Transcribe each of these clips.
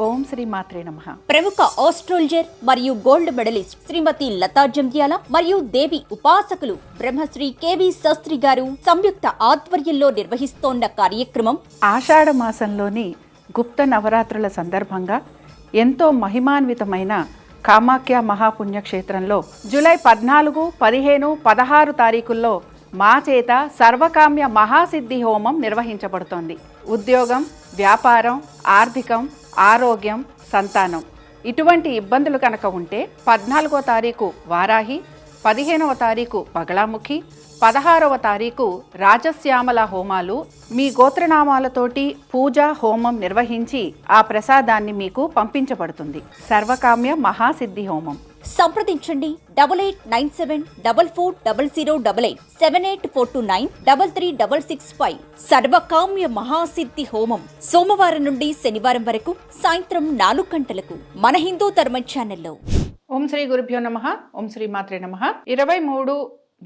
ఓం శ్రీ మాత్రే నమ. ప్రముఖ ఆస్ట్రోల్జర్ మరియు గోల్డ్ మెడలిస్ట్ శ్రీమతి లతా జంధ్యాల మరియు దేవి ఉపాసకులు బ్రహ్మశ్రీ కేవి శాస్త్రి గారు సంయుక్త ఆధ్వర్యంలో నిర్వహిస్తోన్న కార్యక్రమం ఆషాఢ మాసంలోని గుప్త నవరాత్రుల సందర్భంగా ఎంతో మహిమాన్వితమైన కామాఖ్య మహాపుణ్యక్షేత్రంలో జూలై పద్నాలుగు పదిహేను పదహారు తారీఖుల్లో మా చేత సర్వకామ్య మహాసిద్ధి హోమం నిర్వహించబడుతోంది. ఉద్యోగం వ్యాపారం ఆర్థికం ఆరోగ్యం సంతానం. ఇటువంటి ఇబ్బందులు కనుక ఉంటే పద్నాలుగో తారీఖు వారాహి పదిహేనవ తారీఖు పగళాముఖి పదహారవ తారీఖు రాజశ్యామల హోమాలు. మీ గోత్రనామాలతోటి పూజ హోమం నిర్వహించి ఆ ప్రసాదాన్ని మీకు పంపించబడుతుంది. సర్వకామ్య మహాసిద్ధి హోమం. సంప్రదించండి. Double eight nine seven double four double zero double eight seven eight four two nine double three double six five. సర్వకామ్య మహాసిద్ధి హోమం సోమవారం నుండి శనివారం వరకు సాయంత్రం నాలుగు గంటలకు మన హిందూ ధర్మ ఛానల్లో. ఓం శ్రీ గురుభ్యో నమ. ఓం శ్రీ మాత్రే నమ. ఇరవై మూడు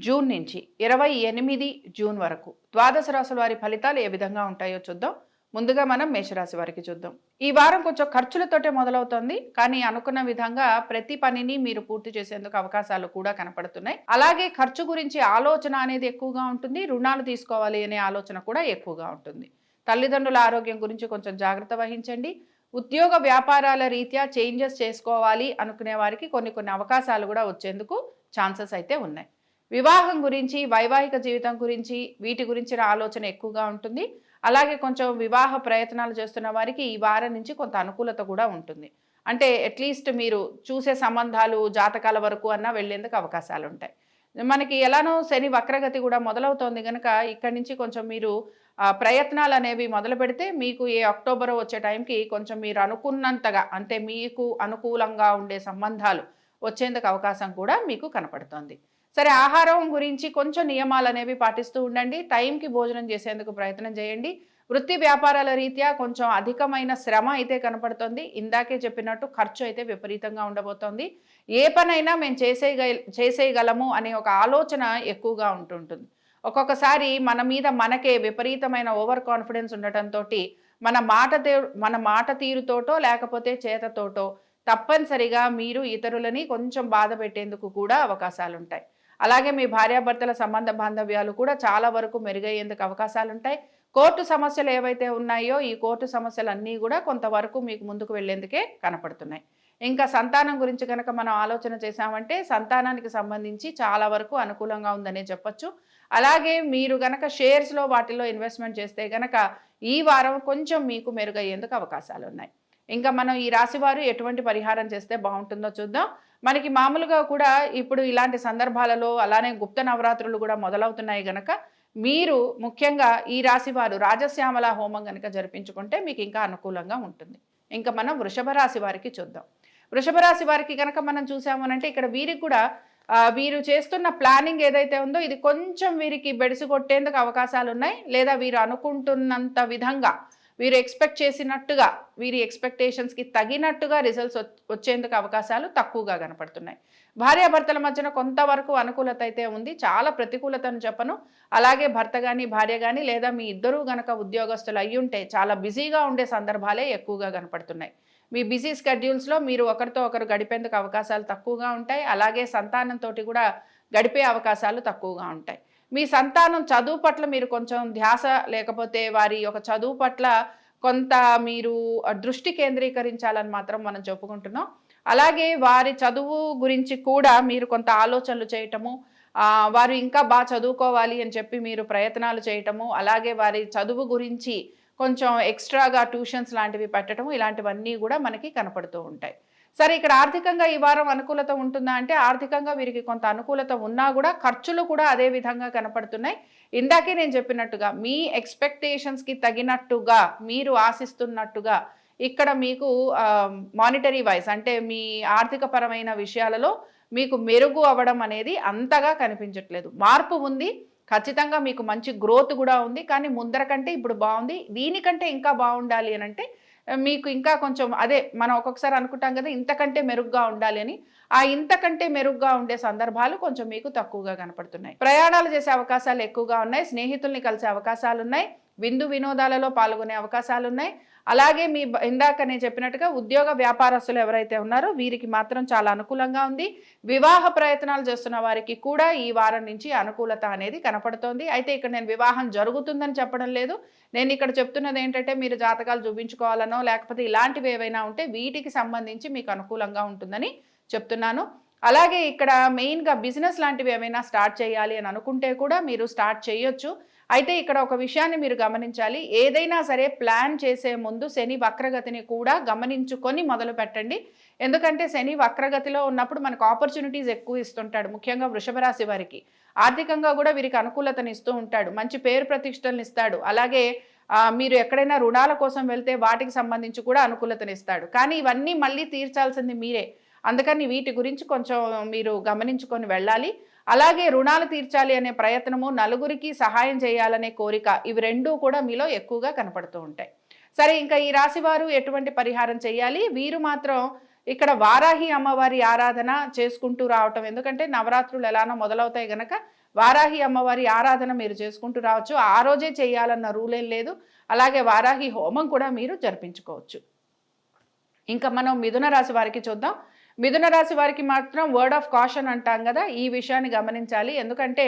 జూన్ నుంచి ఇరవై ఎనిమిది జూన్ వరకు ద్వాదశ రాసుల వారి ఫలితాలు ఏ విధంగా ఉంటాయో చూద్దాం. ముందుగా మనం మేషరాశి వారికి చూద్దాం. ఈ వారం కొంచెం ఖర్చులతోటే మొదలవుతోంది. కానీ అనుకున్న విధంగా ప్రతి పనిని మీరు పూర్తి చేసేందుకు అవకాశాలు కూడా కనపడుతున్నాయి. అలాగే ఖర్చు గురించి ఆలోచన అనేది ఎక్కువగా ఉంటుంది. రుణాలు తీసుకోవాలి అనే ఆలోచన కూడా ఎక్కువగా ఉంటుంది. తల్లిదండ్రుల ఆరోగ్యం గురించి కొంచెం జాగ్రత్త వహించండి. ఉద్యోగ వ్యాపారాల రీత్యా చేంజెస్ చేసుకోవాలి అనుకునే వారికి కొన్ని కొన్ని అవకాశాలు కూడా వచ్చేందుకు ఛాన్సెస్ అయితే ఉన్నాయి. వివాహం గురించి వైవాహిక జీవితం గురించి వీటి గురించిన ఆలోచన ఎక్కువగా ఉంటుంది. అలాగే కొంచెం వివాహ ప్రయత్నాలు చేస్తున్న వారికి ఈ వారం నుంచి కొంత అనుకూలత కూడా ఉంటుంది. అంటే అట్లీస్ట్ మీరు చూసే సంబంధాలు జాతకాల వరకు అన్నా వెళ్ళేందుకు అవకాశాలు ఉంటాయి. మనకి ఎలానో శని వక్రగతి కూడా మొదలవుతోంది కనుక ఇక్కడి నుంచి కొంచెం మీరు ప్రయత్నాలు అనేవి మొదలు పెడితే మీకు ఏ అక్టోబర్ వచ్చే టైంకి కొంచెం మీరు అనుకున్నంతగా అంటే మీకు అనుకూలంగా ఉండే సంబంధాలు వచ్చేందుకు అవకాశం కూడా మీకు కనపడుతోంది. సరే ఆహారం గురించి కొంచెం నియమాలు అనేవి పాటిస్తూ ఉండండి. టైంకి భోజనం చేసేందుకు ప్రయత్నం చేయండి. వృత్తి వ్యాపారాల రీత్యా కొంచెం అధికమైన శ్రమ అయితే కనపడుతుంది. ఇందాకే చెప్పినట్టు ఖర్చు అయితే విపరీతంగా ఉండబోతోంది. ఏ పనైనా మేము చేసేయగ చేసేయగలము అనే ఒక ఆలోచన ఎక్కువగా ఉంటుంటుంది. ఒక్కొక్కసారి మన మీద మనకే విపరీతమైన ఓవర్ కాన్ఫిడెన్స్ ఉండటంతో మన మాట మన మాట తీరుతోటో లేకపోతే చేతతోటో తప్పనిసరిగా మీరు ఇతరులని కొంచెం బాధ పెట్టేందుకు కూడా అవకాశాలు ఉంటాయి అలాగే మీ భార్యాభర్తల సంబంధ బాంధవ్యాలు కూడా చాలా వరకు మెరుగయ్యేందుకు అవకాశాలు ఉంటాయి కోర్టు సమస్యలు ఏవైతే ఉన్నాయో ఈ కోర్టు సమస్యలు అన్నీ కూడా కొంతవరకు మీకు ముందుకు వెళ్ళేందుకే కనపడుతున్నాయి. ఇంకా సంతానం గురించి కనుక మనం ఆలోచన చేశామంటే సంతానానికి సంబంధించి చాలా వరకు అనుకూలంగా ఉందనే చెప్పొచ్చు. అలాగే మీరు గనక షేర్స్లో వాటిలో ఇన్వెస్ట్మెంట్ చేస్తే గనక ఈ వారం కొంచెం మీకు మెరుగయ్యేందుకు అవకాశాలు ఉన్నాయి. ఇంకా మనం ఈ రాశి వారు ఎటువంటి పరిహారం చేస్తే బాగుంటుందో చూద్దాం. మనకి మామూలుగా కూడా ఇప్పుడు ఇలాంటి సందర్భాలలో అలానే గుప్త నవరాత్రులు కూడా మొదలవుతున్నాయి గనక మీరు ముఖ్యంగా ఈ రాశి వారు రాజశ్యామల హోమం గనక జరిపించుకుంటే మీకు ఇంకా అనుకూలంగా ఉంటుంది. ఇంకా మనం వృషభ రాశి వారికి చూద్దాం. వృషభ రాశి వారికి కనుక మనం చూసామనంటే ఇక్కడ వీరికి కూడా వీరు చేస్తున్న ప్లానింగ్ ఏదైతే ఉందో ఇది కొంచెం వీరికి బెడిసిగొట్టేందుకు అవకాశాలు ఉన్నాయి లేదా వీరు అనుకుంటున్నంత విధంగా వీరు ఎక్స్పెక్ట్ చేసినట్టుగా వీరి ఎక్స్పెక్టేషన్స్కి తగినట్టుగా రిజల్ట్స్ వచ్చేందుకు అవకాశాలు తక్కువగా కనపడుతున్నాయి. భార్యాభర్తల మధ్యన కొంతవరకు అనుకూలత అయితే ఉంది చాలా ప్రతికూలతను చెప్పను. అలాగే భర్త కానీ భార్య కానీ లేదా మీ ఇద్దరూ గనక ఉద్యోగస్తులు అయ్యుంటే చాలా బిజీగా ఉండే సందర్భాలే ఎక్కువగా కనపడుతున్నాయి. మీ బిజీ స్కెడ్యూల్స్లో మీరు ఒకరితో ఒకరు గడిపేందుకు అవకాశాలు తక్కువగా ఉంటాయి. అలాగే సంతానంతో కూడా గడిపే అవకాశాలు తక్కువగా ఉంటాయి. మీ సంతానం చదువు పట్ల మీరు కొంచెం ధ్యాస లేకపోతే వారి యొక్క చదువు పట్ల కొంత మీరు దృష్టి కేంద్రీకరించాలని మాత్రం మనం చెప్పుకుంటున్నాం. అలాగే వారి చదువు గురించి కూడా మీరు కొంత ఆలోచనలు చేయటము వారు ఇంకా బాగా చదువుకోవాలి అని చెప్పి మీరు ప్రయత్నాలు చేయటము అలాగే వారి చదువు గురించి కొంచెం ఎక్స్ట్రాగా ట్యూషన్స్ లాంటివి పెట్టడం ఇలాంటివన్నీ కూడా మనకి కనపడుతూ ఉంటాయి. సరే ఇక్కడ ఆర్థికంగా ఈ వారం అనుకూలత ఉంటుందా అంటే ఆర్థికంగా వీరికి కొంత అనుకూలత ఉన్నా కూడా ఖర్చులు కూడా అదే విధంగా కనపడుతున్నాయి. ఇందాకే నేను చెప్పినట్టుగా మీ ఎక్స్పెక్టేషన్స్కి తగినట్టుగా మీరు ఆశిస్తున్నట్టుగా ఇక్కడ మీకు మానిటరీ వైజ్ అంటే మీ ఆర్థిక పరమైన విషయాలలో మీకు మెరుగు అవ్వడం అనేది అంతగా కనిపించట్లేదు. మార్పు ఉంది ఖచ్చితంగా మీకు మంచి గ్రోత్ కూడా ఉంది కానీ ముందర కంటే ఇప్పుడు బాగుంది. దీనికంటే ఇంకా బాగుండాలి అని అంటే మీకు ఇంకా కొంచెం అదే మనం ఒక్కొక్కసారి అనుకుంటాం కదా ఇంతకంటే మెరుగ్గా ఉండాలి అని. ఆ ఇంతకంటే మెరుగ్గా ఉండే సందర్భాలు కొంచెం మీకు తక్కువగా కనపడుతున్నాయి. ప్రయాణాలు చేసే అవకాశాలు ఎక్కువగా ఉన్నాయి స్నేహితుల్ని కలిసే అవకాశాలు ఉన్నాయి విందు వినోదాలలో పాల్గొనే అవకాశాలు ఉన్నాయి. అలాగే మీ బ- ఇందాక నేను చెప్పినట్టుగా ఉద్యోగ వ్యాపారస్తులు ఎవరైతే ఉన్నారో వీరికి మాత్రం చాలా అనుకూలంగా ఉంది. వివాహ ప్రయత్నాలు చేస్తున్న వారికి కూడా ఈ వారం నుంచి అనుకూలత అనేది కనపడుతోంది. అయితే ఇక్కడ నేను వివాహం జరుగుతుందని చెప్పడం లేదు. నేను ఇక్కడ చెప్తున్నది ఏంటంటే మీరు జాతకాలు చూపించుకోవాలనో లేకపోతే ఇలాంటివి ఏవైనా ఉంటే వీటికి సంబంధించి మీకు అనుకూలంగా ఉంటుందని చెప్తున్నాను. అలాగే ఇక్కడ మెయిన్గా బిజినెస్ లాంటివి ఏమైనా స్టార్ట్ చేయాలి అని అనుకుంటే కూడా మీరు స్టార్ట్ చేయొచ్చు. అయితే ఇక్కడ ఒక విషయాన్ని మీరు గమనించాలి. ఏదైనా సరే ప్లాన్ చేసే ముందు శని వక్రగతిని కూడా గమనించుకొని మొదలు పెట్టండి. ఎందుకంటే శని వక్రగతిలో ఉన్నప్పుడు మనకు ఆపర్చునిటీస్ ఎక్కువ ఇస్తుంటాడు ముఖ్యంగా వృషభ రాశి వారికి. ఆర్థికంగా కూడా వీరికి అనుకూలతని ఇస్తూ ఉంటాడు మంచి పేరు ప్రతిష్టలను ఇస్తాడు. అలాగే మీరు ఎక్కడైనా రుణాల కోసం వెళ్తే వాటికి సంబంధించి కూడా అనుకూలతనిస్తాడు కానీ ఇవన్నీ మళ్ళీ తీర్చాల్సింది మీరే. అందుకని వీటి గురించి కొంచెం మీరు గమనించుకొని వెళ్ళాలి. అలాగే రుణాలు తీర్చాలి అనే ప్రయత్నము నలుగురికి సహాయం చేయాలనే కోరిక ఇవి రెండూ కూడా మీలో ఎక్కువగా కనపడుతూ ఉంటాయి. సరే ఇంకా ఈ రాశి వారు ఎటువంటి పరిహారం చేయాలి? వీరు మాత్రం ఇక్కడ వారాహి అమ్మవారి ఆరాధన చేసుకుంటూ రావటం. ఎందుకంటే నవరాత్రులు ఎలానో మొదలవుతాయి గనక వారాహి అమ్మవారి ఆరాధన మీరు చేసుకుంటూ రావచ్చు. ఆ రోజే చేయాలన్న రూల్ ఏం లేదు. అలాగే వారాహి హోమం కూడా మీరు జరిపించుకోవచ్చు. ఇంకా మనం మిథున రాశి వారికి చూద్దాం. మిథున రాశి వారికి మాత్రం వర్డ్ ఆఫ్ కాషన్ అంటాం కదా ఈ విషయాన్ని గమనించాలి. ఎందుకంటే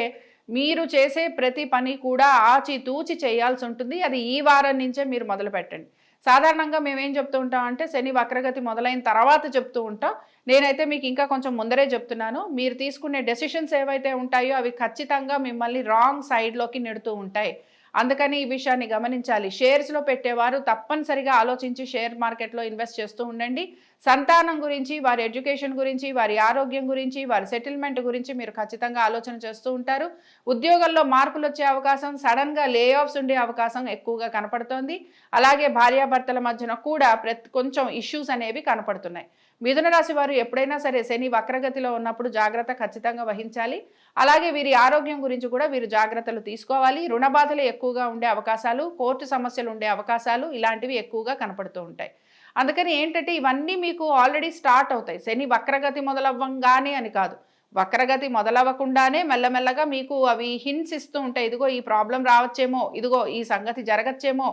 మీరు చేసే ప్రతి పని కూడా ఆచితూచి చేయాల్సి ఉంటుంది. అది ఈ వారం నుంచే మీరు మొదలు పెట్టండి. సాధారణంగా మేము ఏం చెప్తూ ఉంటాం అంటే శని వక్రగతి మొదలైన తర్వాత చెప్తూ ఉంటాం. నేనైతే మీకు ఇంకా కొంచెం ముందరే చెప్తున్నాను. మీరు తీసుకునే డెసిషన్స్ ఏవైతే ఉంటాయో అవి ఖచ్చితంగా మిమ్మల్ని రాంగ్ సైడ్లోకి నెడుతూ ఉంటాయి. అందుకని ఈ విషయాన్ని గమనించాలి. షేర్స్లో పెట్టేవారు తప్పనిసరిగా ఆలోచించి షేర్ మార్కెట్లో ఇన్వెస్ట్ చేస్తూ ఉండండి. సంతానం గురించి వారి ఎడ్యుకేషన్ గురించి వారి ఆరోగ్యం గురించి వారి సెటిల్మెంట్ గురించి మీరు ఖచ్చితంగా ఆలోచన చేస్తూ ఉంటారు. ఉద్యోగంలో మార్పులు వచ్చే అవకాశం సడన్గా లే ఆఫ్స్ ఉండే అవకాశం ఎక్కువగా కనపడుతోంది. అలాగే భార్యాభర్తల మధ్యన కూడా ప్రతి కొంచెం ఇష్యూస్ అనేవి కనపడుతున్నాయి. మిథున రాశి వారు ఎప్పుడైనా సరే శని వక్రగతిలో ఉన్నప్పుడు జాగ్రత్త ఖచ్చితంగా వహించాలి. అలాగే వీరి ఆరోగ్యం గురించి కూడా వీరు జాగ్రత్తలు తీసుకోవాలి. రుణ బాధలు ఎక్కువగా ఉండే అవకాశాలు కోర్టు సమస్యలు ఉండే అవకాశాలు ఇలాంటివి ఎక్కువగా కనపడుతూ ఉంటాయి. అందుకని ఏంటంటే ఇవన్నీ మీకు ఆల్రెడీ స్టార్ట్ అవుతాయి. శని వక్రగతి మొదలవ్వంగానే అని కాదు. వక్రగతి మొదలవ్వకుండానే మెల్లమెల్లగా మీకు అవి హింట్స్ ఇస్తూ ఉంటాయి. ఇదిగో ఈ ప్రాబ్లం రావచ్చేమో ఇదిగో ఈ సంగతి జరగచ్చేమో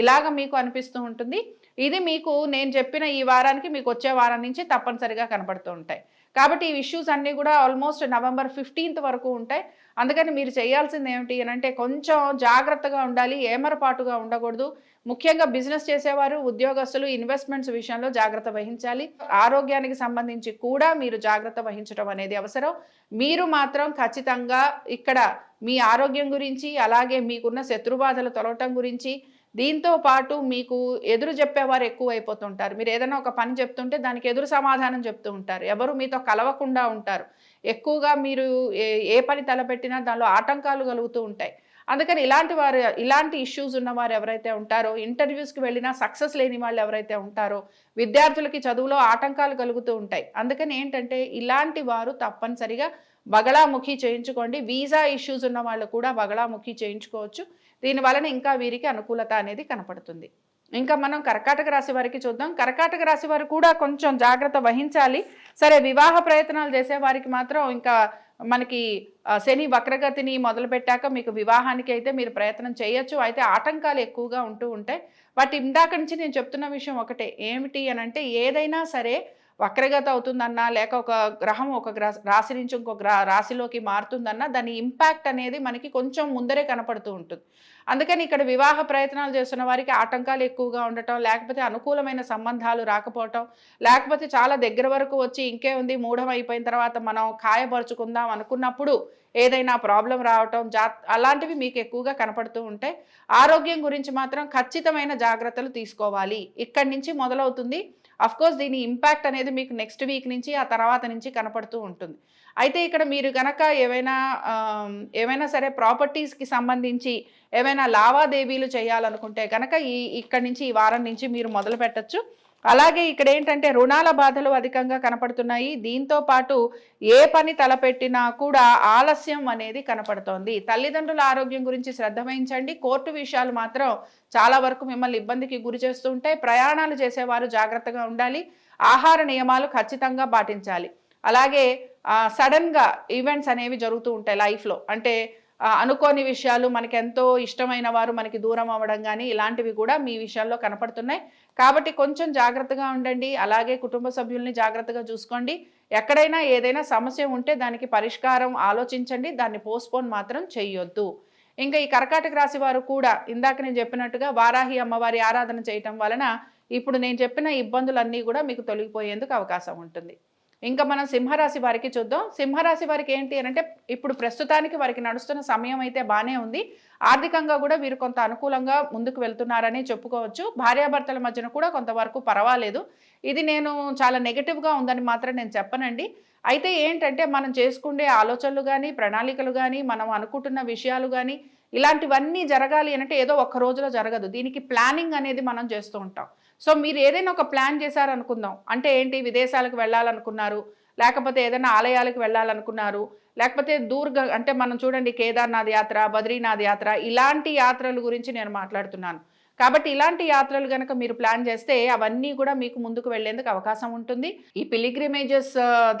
ఇలాగ మీకు అనిపిస్తూ ఉంటుంది. ఇది మీకు నేను చెప్పిన ఈ వారానికి మీకు వచ్చే వారం నుంచి తప్పనిసరిగా కనబడుతూ ఉంటాయి. కాబట్టి ఈ ఇష్యూస్ అన్నీ కూడా ఆల్మోస్ట్ నవంబర్ ఫిఫ్టీన్త్ వరకు ఉంటాయి. అందుకని మీరు చేయాల్సింది ఏమిటి అని అంటే కొంచెం జాగ్రత్తగా ఉండాలి ఏమరపాటుగా ఉండకూడదు. ముఖ్యంగా బిజినెస్ చేసేవారు ఉద్యోగస్తులు ఇన్వెస్ట్మెంట్స్ విషయంలో జాగ్రత్త వహించాలి. ఆరోగ్యానికి సంబంధించి కూడా మీరు జాగ్రత్త వహించడం అనేది అవసరం. మీరు మాత్రం ఖచ్చితంగా ఇక్కడ మీ ఆరోగ్యం గురించి అలాగే మీకున్న శత్రుబాధలు తొలగటం గురించి దీంతో పాటు మీకు ఎదురు చెప్పేవారు ఎక్కువ అయిపోతుంటారు మీరు ఏదైనా ఒక పని చెప్తుంటే దానికి ఎదురు సమాధానం చెప్తూ ఉంటారు. ఎవరు మీతో కలవకుండా ఉంటారు. ఎక్కువగా మీరు ఏ ఏ పని తలపెట్టినా దానిలో ఆటంకాలు కలుగుతూ ఉంటాయి. అందుకని ఇలాంటి వారు ఇలాంటి ఇష్యూస్ ఉన్నవారు ఎవరైతే ఉంటారో ఇంటర్వ్యూస్కి వెళ్ళినా సక్సెస్ లేని వాళ్ళు ఎవరైతే ఉంటారో విద్యార్థులకి చదువులో ఆటంకాలు కలుగుతూ ఉంటాయి. అందుకని ఏంటంటే ఇలాంటి వారు తప్పనిసరిగా బగళాముఖి చేయించుకోండి. వీసా ఇష్యూస్ ఉన్న వాళ్ళు కూడా బగళాముఖి చేయించుకోవచ్చు. దీని వలన ఇంకా వీరికి అనుకూలత అనేది కనపడుతుంది. ఇంకా మనం కర్కాటక రాశి వారికి చూద్దాం. కర్కాటక రాశి వారు కూడా కొంచెం జాగ్రత్త వహించాలి. సరే వివాహ ప్రయత్నాలు చేసే వారికి మాత్రం ఇంకా మనకి శని వక్రగతిని మొదలు పెట్టాక మీకు వివాహానికి అయితే మీరు ప్రయత్నం చేయొచ్చు. అయితే ఆటంకాలు ఎక్కువగా ఉంటూ ఉంటాయి. బట్ ఇందాక నుంచి నేను చెప్తున్న విషయం ఒకటే. ఏమిటి అని అంటే ఏదైనా సరే వక్రగత అవుతుందన్నా లేక ఒక గ్రహం ఒక గ్రహ రాశి నుంచి ఇంకో గ్రహ రాశిలోకి మారుతుందన్నా దాని ఇంపాక్ట్ అనేది మనకి కొంచెం ముందరే కనపడుతూ ఉంటుంది. అందుకని ఇక్కడ వివాహ ప్రయత్నాలు చేస్తున్న వారికి ఆటంకాలు ఎక్కువగా ఉండటం లేకపోతే అనుకూలమైన సంబంధాలు రాకపోవటం లేకపోతే చాలా దగ్గర వరకు వచ్చి ఇంకే ఉంది మూఢం అయిపోయిన తర్వాత మనం ఖాయపరుచుకుందాం అనుకున్నప్పుడు ఏదైనా ప్రాబ్లం రావటం జా అలాంటివి మీకు ఎక్కువగా కనపడుతూ ఉంటాయి ఆరోగ్యం గురించి మాత్రం ఖచ్చితమైన జాగ్రత్తలు తీసుకోవాలి. ఇక్కడి నుంచి మొదలవుతుంది కోర్స్ దీని ఇంపాక్ట్ అనేది మీకు నెక్స్ట్ వీక్ నుంచి ఆ తర్వాత నుంచి కనపడుతూ ఉంటుంది. అయితే ఇక్కడ మీరు కనుక ఏవైనా ఏవైనా సరే ప్రాపర్టీస్కి సంబంధించి ఏవైనా లావాదేవీలు చేయాలనుకుంటే కనుక ఈ ఇక్కడి నుంచి ఈ వారం నుంచి మీరు మొదలు పెట్టచ్చు అలాగే ఇక్కడ ఏంటంటే రుణాల బాధలు అధికంగా కనపడుతున్నాయి. దీంతో పాటు ఏ పని తలపెట్టినా కూడా ఆలస్యం అనేది కనపడుతోంది. తల్లిదండ్రుల ఆరోగ్యం గురించి శ్రద్ధ వహించండి. కోర్టు విషయాలు మాత్రం చాలా వరకు మిమ్మల్ని ఇబ్బందికి గురి చేస్తూ ఉంటాయి. ప్రయాణాలు చేసేవారు జాగ్రత్తగా ఉండాలి. ఆహార నియమాలు ఖచ్చితంగా పాటించాలి. అలాగే సడన్గా ఈవెంట్స్ అనేవి జరుగుతూ ఉంటాయి లైఫ్లో. అంటే అనుకోని విషయాలు మనకి ఎంతో ఇష్టమైన వారు మనకి దూరం అవ్వడం కానీ ఇలాంటివి కూడా మీ విషయాల్లో కనపడుతున్నాయి. కాబట్టి కొంచెం జాగ్రత్తగా ఉండండి. అలాగే కుటుంబ సభ్యుల్ని జాగ్రత్తగా చూసుకోండి. ఎక్కడైనా ఏదైనా సమస్య ఉంటే దానికి పరిష్కారం ఆలోచించండి. దాన్ని పోస్ట్పోన్ మాత్రం చెయ్యొద్దు. ఇంకా ఈ కర్కాటక రాశి వారు కూడా ఇందాక నేను చెప్పినట్టుగా వారాహి అమ్మవారి ఆరాధన చేయటం వలన ఇప్పుడు నేను చెప్పిన ఇబ్బందులన్నీ కూడా మీకు తొలగిపోయేందుకు అవకాశం ఉంటుంది. ఇంకా మనం సింహరాశి వారికి చూద్దాం. సింహరాశి వారికి ఏంటి అంటే ఇప్పుడు ప్రస్తుతానికి వారికి నడుస్తున్న సమయం అయితే బాగానే ఉంది. ఆర్థికంగా కూడా వీరు కొంత అనుకూలంగా ముందుకు వెళ్తున్నారని చెప్పుకోవచ్చు. భార్యాభర్తల మధ్యన కూడా కొంతవరకు పర్వాలేదు. ఇది నేను చాలా నెగటివ్గా ఉందని మాత్రం నేను చెప్పనండి. అయితే ఏంటంటే మనం చేసుకునే ఆలోచనలు కానీ ప్రణాళికలు కానీ మనం అనుకుంటున్న విషయాలు కానీ ఇలాంటివన్నీ జరగాలి అంటే ఏదో ఒక్క రోజులో జరగదు. దీనికి ప్లానింగ్ అనేది మనం చేస్తూ ఉంటాం. సో మీరు ఏదైనా ఒక ప్లాన్ చేశారనుకుందాం. అంటే ఏంటి? విదేశాలకు వెళ్ళాలనుకున్నారు. లేకపోతే ఏదైనా ఆలయాలకు వెళ్ళాలనుకున్నారు. లేకపోతే దూర్గ అంటే మనం చూడండి కేదార్నాథ్ యాత్ర బద్రీనాథ్ యాత్ర ఇలాంటి యాత్రల గురించి నేను మాట్లాడుతున్నాను. కాబట్టి ఇలాంటి యాత్రలు కనుక మీరు ప్లాన్ చేస్తే అవన్నీ కూడా మీకు ముందుకు వెళ్ళేందుకు అవకాశం ఉంటుంది. ఈ పిలిగ్రిమేజెస్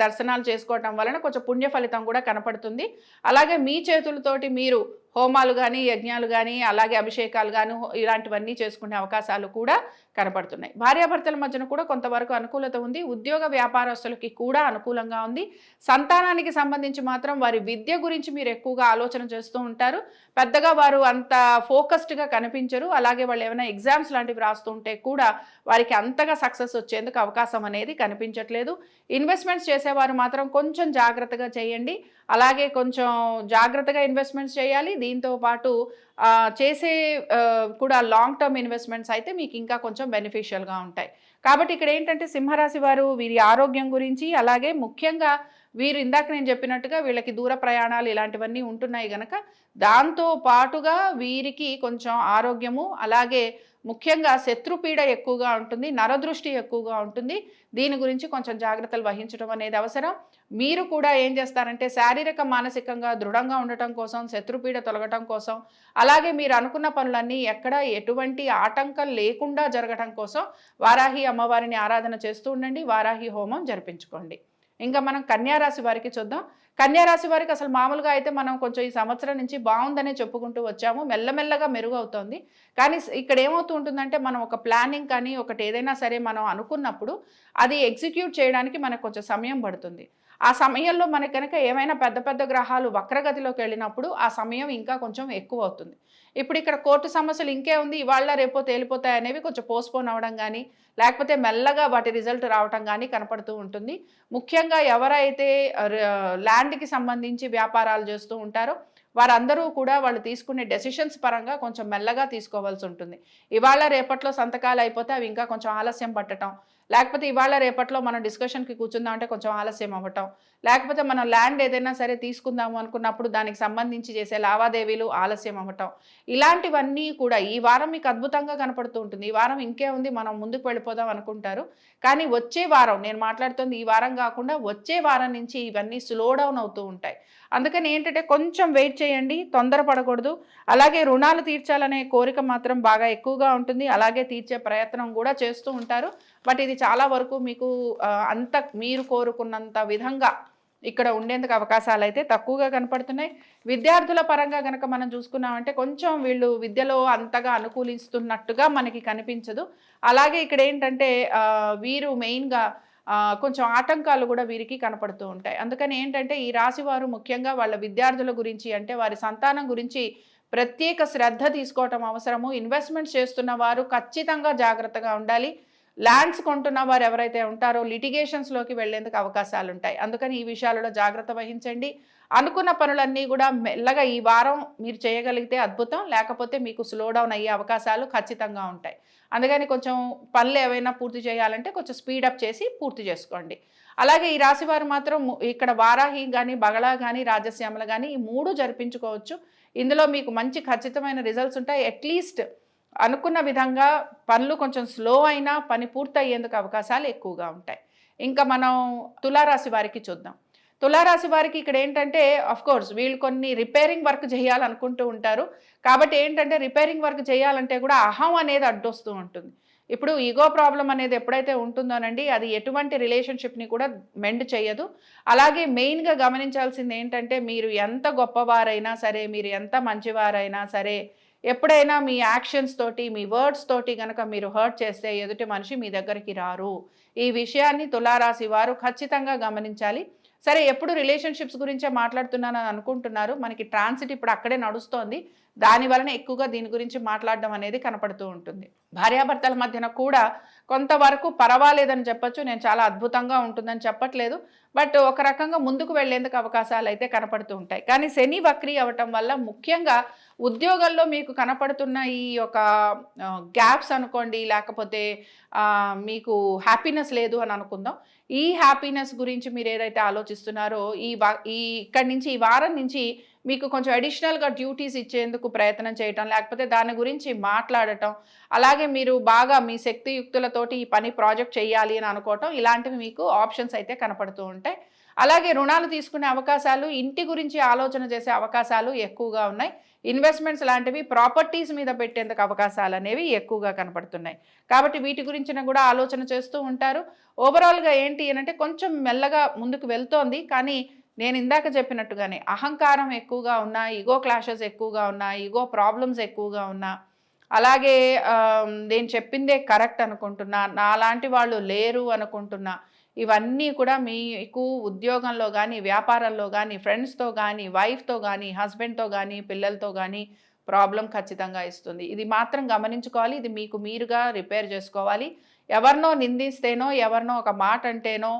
దర్శనాలు చేసుకోవటం వలన కొంచెం పుణ్య ఫలితం కూడా కనపడుతుంది. అలాగే మీ చేతులతోటి మీరు హోమాలు కానీ యజ్ఞాలు కానీ అలాగే అభిషేకాలు కానీ ఇలాంటివన్నీ చేసుకునే అవకాశాలు కూడా కనపడుతున్నాయి. భార్యాభర్తల మధ్యన కూడా కొంతవరకు అనుకూలత ఉంది. ఉద్యోగ వ్యాపారస్తులకి కూడా అనుకూలంగా ఉంది. సంతానానికి సంబంధించి మాత్రం వారి విద్య గురించి మీరు ఎక్కువగా ఆలోచన చేస్తూ ఉంటారు. పెద్దగా వారు అంత ఫోకస్డ్గా కనిపించరు. అలాగే వాళ్ళు ఏమైనా ఎగ్జామ్స్ లాంటివి రాస్తూ ఉంటే కూడా వారికి అంతగా సక్సెస్ వచ్చేందుకు అవకాశం అనేది కనిపించట్లేదు. ఇన్వెస్ట్మెంట్స్ చేసేవారు మాత్రం కొంచెం జాగ్రత్తగా చేయండి. అలాగే కొంచెం జాగ్రత్తగా ఇన్వెస్ట్మెంట్స్ చేయాలి. దీంతో పాటు చేసే కూడా లాంగ్ టర్మ్ ఇన్వెస్ట్మెంట్స్ అయితే మీకు ఇంకా కొంచెం బెనిఫిషియల్గా ఉంటాయి. కాబట్టి ఇక్కడ ఏంటంటే సింహరాశి వారు వీరి ఆరోగ్యం గురించి అలాగే ముఖ్యంగా వీరు ఇందాక నేను చెప్పినట్టుగా వీళ్ళకి దూర ప్రయాణాలు ఇలాంటివన్నీ ఉంటున్నాయి గనక దాంతో పాటుగా వీరికి కొంచెం ఆరోగ్యము అలాగే ముఖ్యంగా శత్రుపీడ ఎక్కువగా ఉంటుంది నరదృష్టి ఎక్కువగా ఉంటుంది. దీని గురించి కొంచెం జాగ్రత్తలు వహించడం అనేది అవసరం. మీరు కూడా ఏం చేస్తారంటే శారీరక మానసికంగా దృఢంగా ఉండటం కోసం శత్రుపీడ తొలగటం కోసం అలాగే మీరు అనుకున్న పనులన్నీ ఎక్కడ ఎటువంటి ఆటంకం లేకుండా జరగటం కోసం వారాహి అమ్మవారిని ఆరాధన చేస్తూ ఉండండి వారాహి హోమం జరిపించుకోండి. ఇంకా మనం కన్యారాశి వారికి చూద్దాం. కన్యారాశి వారికి అసలు మామూలుగా అయితే మనం కొంచెం ఈ సంవత్సరం నుంచి బాగుందనే చెప్పుకుంటూ వచ్చాము. మెల్లమెల్లగా మెరుగవుతోంది. కానీ ఇక్కడ ఏమవుతూ ఉంటుందంటే మనం ఒక ప్లానింగ్ కానీ ఒకటి ఏదైనా సరే మనం అనుకున్నప్పుడు అది ఎగ్జిక్యూట్ చేయడానికి మనకు కొంచెం సమయం పడుతుంది. ఆ సమయంలో మనకి కనుక ఏమైనా పెద్ద పెద్ద గ్రహాలు వక్రగతిలోకి వెళ్ళినప్పుడు ఆ సమయం ఇంకా కొంచెం ఎక్కువ అవుతుంది. ఇప్పుడు ఇక్కడ కోర్టు సమస్యలు ఇంకే ఉంది ఇవాళ రేపో తేలిపోతాయి అనేవి కొంచెం పోస్ట్పోన్ అవ్వడం కానీ లేకపోతే మెల్లగా వాటి రిజల్ట్ రావటం కానీ కనపడుతూ ఉంటుంది. ముఖ్యంగా ఎవరైతే ల్యాండ్కి సంబంధించి వ్యాపారాలు చేస్తూ ఉంటారో వారందరూ కూడా వాళ్ళు తీసుకునే డెసిషన్స్ పరంగా కొంచెం మెల్లగా తీసుకోవాల్సి ఉంటుంది. ఇవాళ రేపట్లో సంతకాలు అయిపోతే అవి ఇంకా కొంచెం ఆలస్యం పట్టడం లేకపోతే ఇవాళ రేపట్లో మనం డిస్కషన్కి కూర్చుందాం అంటే కొంచెం ఆలస్యం అవ్వటం. లేకపోతే మనం ల్యాండ్ ఏదైనా సరే తీసుకుందాము అనుకున్నప్పుడు దానికి సంబంధించి చేసే లావాదేవీలు ఆలస్యం అవ్వటం. ఇలాంటివన్నీ కూడా ఈ వారం మీకు అద్భుతంగా కనపడుతూ ఉంటుంది. ఈ వారం ఇంకే ఉంది మనం ముందుకు వెళ్ళిపోదాం అనుకుంటారు. కానీ వచ్చే వారం నేను మాట్లాడుతుంది ఈ వారం కాకుండా వచ్చే వారం నుంచి ఇవన్నీ స్లో డౌన్ అవుతూ ఉంటాయి. అందుకని ఏంటంటే కొంచెం వెయిట్ చేయండి తొందరపడకూడదు అలాగే రుణాలు తీర్చాలనే కోరిక మాత్రం బాగా ఎక్కువగా ఉంటుంది. అలాగే తీర్చే ప్రయత్నం కూడా చేస్తూ ఉంటారు. బట్ ఇది చాలా వరకు మీకు అంత మీరు కోరుకున్నంత విధంగా ఇక్కడ ఉండేందుకు అవకాశాలు అయితే తక్కువగా కనపడుతున్నాయి. విద్యార్థుల పరంగా కనుక మనం చూసుకున్నామంటే కొంచెం వీళ్ళు విద్యలో అంతగా అనుకూలిస్తున్నట్టుగా మనకి కనిపించదు. అలాగే ఇక్కడ ఏంటంటే వీరు మెయిన్గా కొంచెం ఆటంకాలు కూడా వీరికి కనపడుతూ ఉంటాయి. అందుకని ఏంటంటే ఈ రాశి వారు ముఖ్యంగా వాళ్ళ విద్యార్థుల గురించి అంటే వారి సంతానం గురించి ప్రత్యేక శ్రద్ధ తీసుకోవటం అవసరము. ఇన్వెస్ట్మెంట్ చేస్తున్న వారు ఖచ్చితంగా జాగ్రత్తగా ఉండాలి. ల్యాండ్స్ కొంటున్న వారు ఎవరైతే ఉంటారో లిటిగేషన్స్లోకి వెళ్ళేందుకు అవకాశాలు ఉంటాయి. అందుకని ఈ విషయాలలో జాగ్రత్త వహించండి. అనుకున్న పనులన్నీ కూడా మెల్లగా ఈ వారం మీరు చేయగలిగితే అద్భుతం. లేకపోతే మీకు స్లో డౌన్ అయ్యే అవకాశాలు ఖచ్చితంగా ఉంటాయి. అందుకని కొంచెం పనులు ఏవైనా పూర్తి చేయాలంటే కొంచెం స్పీడప్ చేసి పూర్తి చేసుకోండి. అలాగే ఈ రాశి వారు మాత్రం ఇక్కడ వారాహి కానీ బగళా కానీ రాజశ్యామల కానీ ఈ మూడు జరిపించుకోవచ్చు. ఇందులో మీకు మంచి ఖచ్చితమైన రిజల్ట్స్ ఉంటాయి. అట్లీస్ట్ అనుకున్న విధంగా పనులు కొంచెం స్లో అయినా పని పూర్తయ్యేందుకు అవకాశాలు ఎక్కువగా ఉంటాయి. ఇంకా మనం తులారాశి వారికి చూద్దాం. తులారాశి వారికి ఇక్కడ ఏంటంటే కోర్స్ వీళ్ళు కొన్ని రిపేరింగ్ వర్క్ చేయాలనుకుంటూ ఉంటారు. కాబట్టి ఏంటంటే రిపేరింగ్ వర్క్ చేయాలంటే కూడా అహం అనేది అడ్డొస్తూ ఉంటుంది. ఇప్పుడు ఈగో ప్రాబ్లం అనేది ఎప్పుడైతే ఉంటుందోనండి అది ఎటువంటి రిలేషన్షిప్ని కూడా మెండ్ చేయదు. అలాగే మెయిన్గా గమనించాల్సింది ఏంటంటే మీరు ఎంత గొప్పవారైనా సరే మీరు ఎంత మంచివారైనా సరే ఎప్పుడైనా మీ యాక్షన్స్ తోటి మీ వర్డ్స్ తోటి కనుక మీరు హర్ట్ చేస్తే ఎదుటి మనిషి మీ దగ్గరికి రారు. ఈ విషయాన్ని తులారాశి వారు ఖచ్చితంగా గమనించాలి. సరే ఎప్పుడు రిలేషన్షిప్స్ గురించే మాట్లాడుతున్నానని అనుకుంటున్నారు. మనకి ట్రాన్సిట్ ఇప్పుడు అక్కడే నడుస్తోంది. దాని వలన ఎక్కువగా దీని గురించి మాట్లాడడం అనేది కనపడుతూ ఉంటుంది. భార్యాభర్తల మధ్యన కూడా కొంతవరకు పర్వాలేదని చెప్పొచ్చు. నేను చాలా అద్భుతంగా ఉంటుందని చెప్పట్లేదు. బట్ ఒక రకంగా ముందుకు వెళ్ళేందుకు అవకాశాలు అయితే కనపడుతూ ఉంటాయి. కానీ శని వక్రీ అవ్వటం వల్ల ముఖ్యంగా ఉద్యోగంలో మీకు కనపడుతున్న ఈ యొక్క గ్యాప్స్ అనుకోండి లేకపోతే మీకు హ్యాపీనెస్ లేదు అని అనుకుందాం. ఈ హ్యాపీనెస్ గురించి మీరు ఏదైతే ఆలోచిస్తున్నారో ఈ ఈ ఇక్కడి నుంచి ఈ వారం నుంచి మీకు కొంచెం అడిషనల్గా డ్యూటీస్ ఇచ్చేందుకు ప్రయత్నం చేయటం లేకపోతే దాని గురించి మాట్లాడటం అలాగే మీరు బాగా మీ శక్తియుక్తులతోటి ఈ పని ప్రాజెక్ట్ చేయాలి అని అనుకోవటం ఇలాంటివి మీకు ఆప్షన్స్ అయితే కనపడుతూ ఉంటాయి. అలాగే రుణాలు తీసుకునే అవకాశాలు ఇంటి గురించి ఆలోచన చేసే అవకాశాలు ఎక్కువగా ఉన్నాయి. ఇన్వెస్ట్మెంట్స్ లాంటివి ప్రాపర్టీస్ మీద పెట్టేందుకు అవకాశాలు అనేవి ఎక్కువగా కనపడుతున్నాయి. కాబట్టి వీటి గురించిన కూడా ఆలోచన చేస్తూ ఉంటారు. ఓవరాల్గా ఏంటి అంటే కొంచెం మెల్లగా ముందుకు వెళ్తోంది. కానీ నేను ఇందాక చెప్పినట్టుగానే అహంకారం ఎక్కువగా ఉన్నా ఈగో క్లాషెస్ ఎక్కువగా ఉన్నా ఈగో ప్రాబ్లమ్స్ ఎక్కువగా ఉన్నా అలాగే నేను చెప్పిందే కరెక్ట్ అనుకుంటున్నా నాలాంటి వాళ్ళు లేరు అనుకుంటున్నా ఇవన్నీ కూడా మీకు ఉద్యోగంలో కానీ వ్యాపారంలో కానీ ఫ్రెండ్స్తో కానీ వైఫ్తో కానీ హస్బెండ్తో కానీ పిల్లలతో కానీ ప్రాబ్లం ఖచ్చితంగా ఇస్తుంది. ఇది మాత్రం గమనించుకోవాలి ఇది మీకు మీరుగా రిపేర్ చేసుకోవాలి. ఎవరినో నిందిస్తేనో ఎవరినో ఒక మాట అంటేనో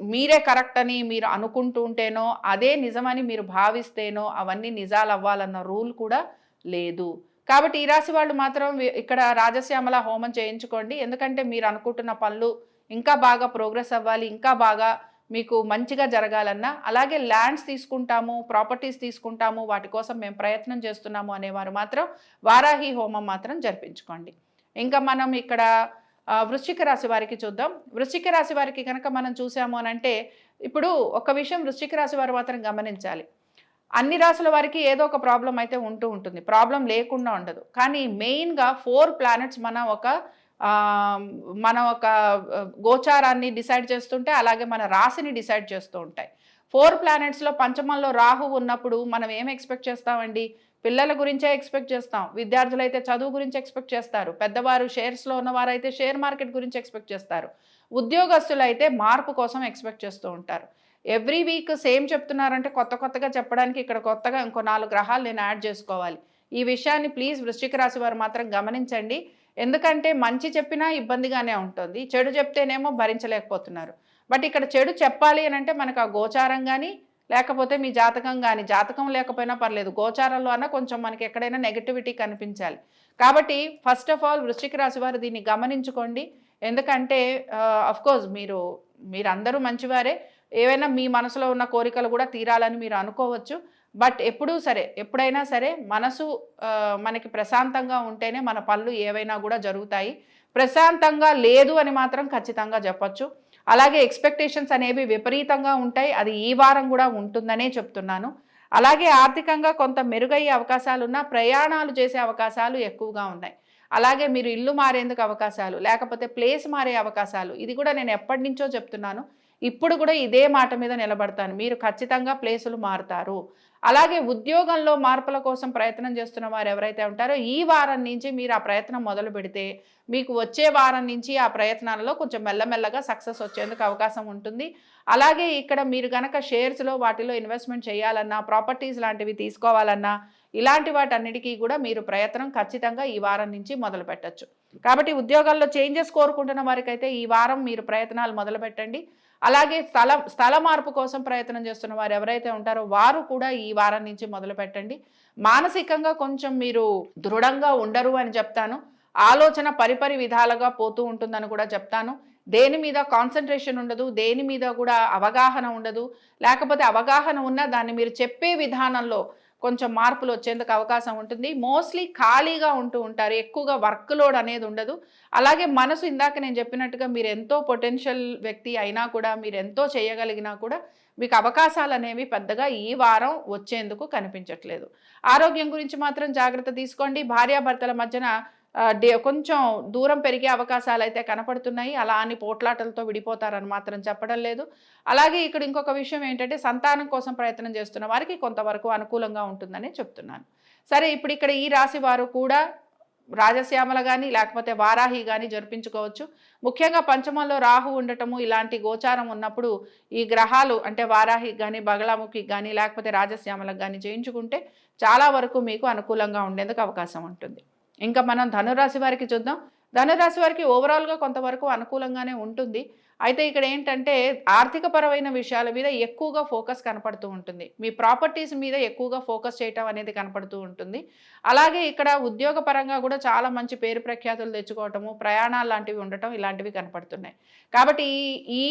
మీరే కరెక్ట్ అని మీరు అనుకుంటూ ఉంటేనో అదే నిజమని మీరు భావిస్తేనో అవన్నీ నిజాలు అవ్వాలన్న రూల్ కూడా లేదు. కాబట్టి ఈ రాశి వాళ్ళు మాత్రం ఇక్కడ రాజశ్యామల హోమం చేయించుకోండి. ఎందుకంటే మీరు అనుకుంటున్న పనులు ఇంకా బాగా ప్రోగ్రెస్ అవ్వాలి ఇంకా బాగా మీకు మంచిగా జరగాలన్నా అలాగే ల్యాండ్స్ తీసుకుంటాము ప్రాపర్టీస్ తీసుకుంటాము వాటి కోసం మేము ప్రయత్నం చేస్తున్నాము అనేవారు మాత్రం వారాహి హోమం మాత్రం జరిపించుకోండి. ఇంకా మనం ఇక్కడ వృశ్చిక రాశి వారికి చూద్దాం. వృశ్చిక రాశి వారికి కనుక మనం చూసాము అని అంటే ఇప్పుడు ఒక విషయం వృశ్చిక రాశి వారు మాత్రం గమనించాలి. అన్ని రాసుల వారికి ఏదో ఒక ప్రాబ్లం అయితే ఉంటూ ఉంటుంది. ప్రాబ్లం లేకుండా ఉండదు. కానీ మెయిన్గా ఫోర్ ప్లానెట్స్ మన ఒక మన ఒక గోచారాన్ని డిసైడ్ చేస్తుంటే అలాగే మన రాశిని డిసైడ్ చేస్తూ ఉంటాయి. ఫోర్ ప్లానెట్స్లో పంచమంలో రాహు ఉన్నప్పుడు మనం ఏం ఎక్స్పెక్ట్ చేస్తామండి? పిల్లల గురించే ఎక్స్పెక్ట్ చేస్తాం. విద్యార్థులు అయితే చదువు గురించి ఎక్స్పెక్ట్ చేస్తారు. పెద్దవారు షేర్స్లో ఉన్నవారు అయితే షేర్ మార్కెట్ గురించి ఎక్స్పెక్ట్ చేస్తారు. ఉద్యోగస్తులు అయితే మార్పు కోసం ఎక్స్పెక్ట్ చేస్తూ ఉంటారు. ఎవ్రీ వీక్ సేమ్ చెప్తున్నారంటే కొత్త కొత్తగా చెప్పడానికి ఇక్కడ కొత్తగా ఇంకో నాలుగు గ్రహాలు నేను యాడ్ చేసుకోవాలి. ఈ విషయాన్ని ప్లీజ్ వృశ్చిక రాశి వారు మాత్రం గమనించండి. ఎందుకంటే మంచి చెప్పినా ఇబ్బందిగానే ఉంటుంది. చెడు చెప్తేనేమో భరించలేకపోతున్నారు. బట్ ఇక్కడ చెడు చెప్పాలి అని అంటే మనకు ఆ గోచారం కానీ లేకపోతే మీ జాతకం కానీ జాతకం లేకపోయినా పర్లేదు గోచారంలో అన్నా కొంచెం మనకి ఎక్కడైనా నెగటివిటీ కనిపించాలి. కాబట్టి ఫస్ట్ ఆఫ్ ఆల్ వృశ్చిక రాశి వారు దీన్ని గమనించుకోండి. ఎందుకంటే అఫ్కోర్స్ మీరు మీరందరూ మంచివారే. ఏవైనా మీ మనసులో ఉన్న కోరికలు కూడా తీరాలని మీరు అనుకోవచ్చు. బట్ ఎప్పుడూ సరే ఎప్పుడైనా సరే మనసు మనకి ప్రశాంతంగా ఉంటేనే మన పనులు ఏవైనా కూడా జరుగుతాయి. ప్రశాంతంగా లేదు అని మాత్రం ఖచ్చితంగా చెప్పొచ్చు. అలాగే ఎక్స్పెక్టేషన్స్ అనేవి విపరీతంగా ఉంటాయి. అది ఈ వారం కూడా ఉంటుందనే చెప్తున్నాను. అలాగే ఆర్థికంగా కొంత మెరుగయ్యే అవకాశాలు ఉన్నా ప్రయాణాలు చేసే అవకాశాలు ఎక్కువగా ఉన్నాయి. అలాగే మీరు ఇల్లు మారేందుకు అవకాశాలు లేకపోతే ప్లేస్ మారే అవకాశాలు ఇది కూడా నేను ఎప్పటి నుంచో చెప్తున్నాను. ఇప్పుడు కూడా ఇదే మాట మీద నిలబడతాను. మీరు ఖచ్చితంగా ప్లేసులు మారుతారు. అలాగే ఉద్యోగంలో మార్పుల కోసం ప్రయత్నం చేస్తున్న వారు ఎవరైతే ఉంటారో ఈ వారం నుంచి మీరు ఆ ప్రయత్నం మొదలు పెడితే మీకు వచ్చే వారం నుంచి ఆ ప్రయత్నాలలో కొంచెం మెల్లమెల్లగా సక్సెస్ వచ్చేందుకు అవకాశం ఉంటుంది. అలాగే ఇక్కడ మీరు గనక షేర్స్లో వాటిలో ఇన్వెస్ట్మెంట్ చేయాలన్నా ప్రాపర్టీస్ లాంటివి తీసుకోవాలన్నా ఇలాంటి వాటన్నిటికీ కూడా మీరు ప్రయత్నం ఖచ్చితంగా ఈ వారం నుంచి మొదలు పెట్టచ్చు. కాబట్టి ఉద్యోగాల్లో చేంజెస్ కోరుకుంటున్న వారికైతే ఈ వారం మీరు ప్రయత్నాలు మొదలు పెట్టండి అలాగే స్థల స్థల మార్పు కోసం ప్రయత్నం చేస్తున్న వారు ఎవరైతే ఉంటారో వారు కూడా ఈ వారం నుంచి మొదలు పెట్టండి. మానసికంగా కొంచెం మీరు దృఢంగా ఉండరు అని చెప్తాను. ఆలోచన పరిపరి విధాలుగా పోతూ ఉంటుందని కూడా చెప్తాను. దేని మీద కాన్సన్ట్రేషన్ ఉండదు దేని మీద కూడా అవగాహన ఉండదు. లేకపోతే అవగాహన ఉన్నా దాన్ని మీరు చెప్పే విధానంలో కొంచెం మార్పులు వచ్చేందుకు అవకాశం ఉంటుంది. మోస్ట్లీ ఖాళీగా ఉంటూ ఉంటారు. ఎక్కువగా వర్క్ లోడ్ అనేది ఉండదు. అలాగే మనసు ఇందాక నేను చెప్పినట్టుగా మీరు ఎంతో పొటెన్షియల్ వ్యక్తి అయినా కూడా మీరు ఎంతో చేయగలిగినా కూడా మీకు అవకాశాలు అనేవి పెద్దగా ఈ వారం వచ్చేందుకు కనిపించట్లేదు. ఆరోగ్యం గురించి మాత్రం జాగ్రత్త తీసుకోండి. భార్యాభర్తల మధ్యన కొంచెం దూరం పెరిగే అవకాశాలు అయితే కనపడుతున్నాయి. అలా అని పోట్లాటలతో విడిపోతారని మాత్రం చెప్పడం లేదు. అలాగే ఇక్కడ ఇంకొక విషయం ఏంటంటే సంతానం కోసం ప్రయత్నం చేస్తున్న వారికి కొంతవరకు అనుకూలంగా ఉంటుందని చెప్తున్నాను. సరే ఇప్పుడు ఇక్కడ ఈ రాశి వారు కూడా రాజశ్యామల కానీ లేకపోతే వారాహి కానీ జరిపించుకోవచ్చు. ముఖ్యంగా పంచమంలో రాహు ఉండటము ఇలాంటి గోచారం ఉన్నప్పుడు ఈ గ్రహాలు అంటే వారాహి కానీ బగలాముఖి కానీ లేకపోతే రాజశ్యామలకు కానీ చేయించుకుంటే చాలా వరకు మీకు అనుకూలంగా ఉండేందుకు అవకాశం ఉంటుంది. ఇంకా మనం ధనురాశి వారికి చూద్దాం. ధనురాశి వారికి ఓవరాల్గా కొంతవరకు అనుకూలంగానే ఉంటుంది. అయితే ఇక్కడ ఏంటంటే ఆర్థిక పరమైన విషయాల మీద ఎక్కువగా ఫోకస్ కనపడుతూ ఉంటుంది. మీ ప్రాపర్టీస్ మీద ఎక్కువగా ఫోకస్ చేయటం అనేది కనపడుతూ ఉంటుంది. అలాగే ఇక్కడ ఉద్యోగపరంగా కూడా చాలా మంచి పేరు ప్రఖ్యాతులు తెచ్చుకోవటము ప్రయాణాలు లాంటివి ఉండటం ఇలాంటివి కనపడుతున్నాయి. కాబట్టి ఈ ఈ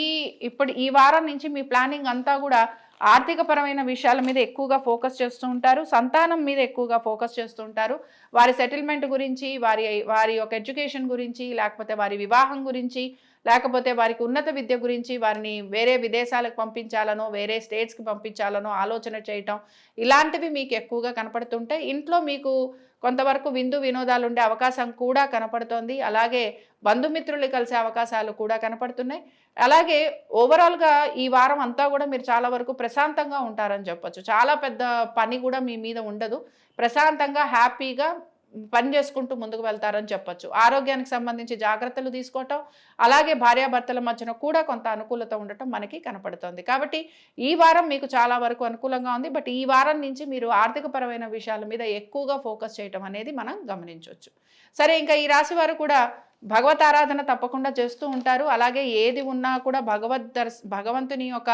ఇప్పుడు ఈ వారం నుంచి మీ ప్లానింగ్ అంతా కూడా ఆర్థికపరమైన విషయాల మీద ఎక్కువగా ఫోకస్ చేస్తూ ఉంటారు సంతానం మీద ఎక్కువగా ఫోకస్ చేస్తూ ఉంటారు. వారి సెటిల్మెంట్ గురించి వారి వారి యొక్క ఎడ్యుకేషన్ గురించి లేకపోతే వారి వివాహం గురించి లేకపోతే వారికి ఉన్నత విద్య గురించి వారిని వేరే విదేశాలకు పంపించాలనో వేరే స్టేట్స్కి పంపించాలనో ఆలోచన చేయటం ఇలాంటివి మీకు ఎక్కువగా కనపడుతుంటే ఇంట్లో మీకు కొంతవరకు విందు వినోదాలు ఉండే అవకాశం కూడా కనపడుతోంది. అలాగే బంధుమిత్రులు కలిసే అవకాశాలు కూడా కనపడుతున్నాయి. అలాగే ఓవరాల్గా ఈ వారం అంతా కూడా మీరు చాలా వరకు ప్రశాంతంగా ఉంటారని చెప్పొచ్చు. చాలా పెద్ద పని కూడా మీ మీద ఉండదు. ప్రశాంతంగా హ్యాపీగా పని చేసుకుంటూ ముందుకు వెళ్తారని చెప్పొచ్చు. ఆరోగ్యానికి సంబంధించి జాగ్రత్తలు తీసుకోవటం అలాగే భార్యాభర్తల మధ్యన కూడా కొంత అనుకూలత ఉండటం మనకి కనపడుతుంది. కాబట్టి ఈ వారం మీకు చాలా వరకు అనుకూలంగా ఉంది. బట్ ఈ వారం నుంచి మీరు ఆర్థికపరమైన విషయాల మీద ఎక్కువగా ఫోకస్ చేయటం అనేది మనం గమనించవచ్చు. సరే ఇంకా ఈ రాశి వారు కూడా భగవత్ ఆరాధన తప్పకుండా చేస్తూ ఉంటారు. అలాగే ఏది ఉన్నా కూడా భగవద్ దర్శ భగవంతుని యొక్క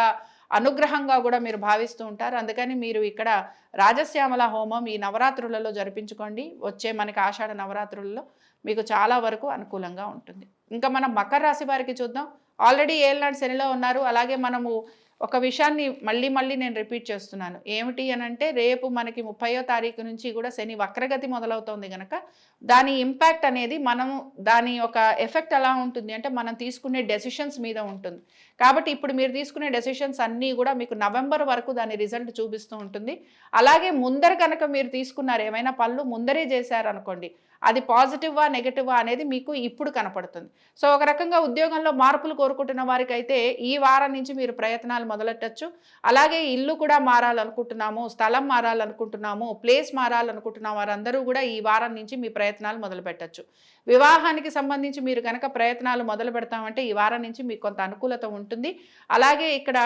అనుగ్రహంగా కూడా మీరు భావిస్తూ ఉంటారు. అందుకని మీరు ఇక్కడ రాజశ్యామల హోమం ఈ నవరాత్రులలో జరిపించుకోండి. వచ్చే మనకి ఆషాఢ నవరాత్రులలో మీకు చాలా వరకు అనుకూలంగా ఉంటుంది. ఇంకా మనం మకర రాశి వారికి చూద్దాం. ఆల్రెడీ ఏళ్ళనాడు శనిలో ఉన్నారు. అలాగే మనము ఒక విషయాన్ని మళ్ళీ మళ్ళీ నేను రిపీట్ చేస్తున్నాను. ఏమిటి అని అంటే రేపు మనకి ముప్పయో తారీఖు నుంచి కూడా శని వక్రగతి మొదలవుతోంది కనుక దాని ఇంపాక్ట్ అనేది మనము దాని ఒక ఎఫెక్ట్ ఎలా ఉంటుంది అంటే మనం తీసుకునే డెసిషన్స్ మీద ఉంటుంది. కాబట్టి ఇప్పుడు మీరు తీసుకునే డెసిషన్స్ అన్నీ కూడా మీకు నవంబర్ వరకు దాని రిజల్ట్ చూపిస్తూ ఉంటుంది. అలాగే ముందర కనుక మీరు తీసుకున్నారు ఏమైనా పనులు ముందరే చేశారనుకోండి అది పాజిటివ్వా నెగటివా అనేది మీకు ఇప్పుడు కనపడుతుంది. సో ఒక రకంగా ఉద్యోగంలో మార్పులు కోరుకుంటున్న వారికైతే ఈ వారం నుంచి మీరు ప్రయత్నాలు మొదలెట్టచ్చు. అలాగే ఇల్లు కూడా మారాలనుకుంటున్నాము స్థలం మారాలనుకుంటున్నాము ప్లేస్ మారాలనుకుంటున్న వారందరూ కూడా ఈ వారం నుంచి మీ ప్రయత్నాలు మొదలు పెట్టచ్చు వివాహానికి సంబంధించి మీరు కనుక ప్రయత్నాలు మొదలు పెడతామంటే ఈ వారం నుంచి మీకు కొంత అనుకూలత ఉంటుంది. అలాగే ఇక్కడ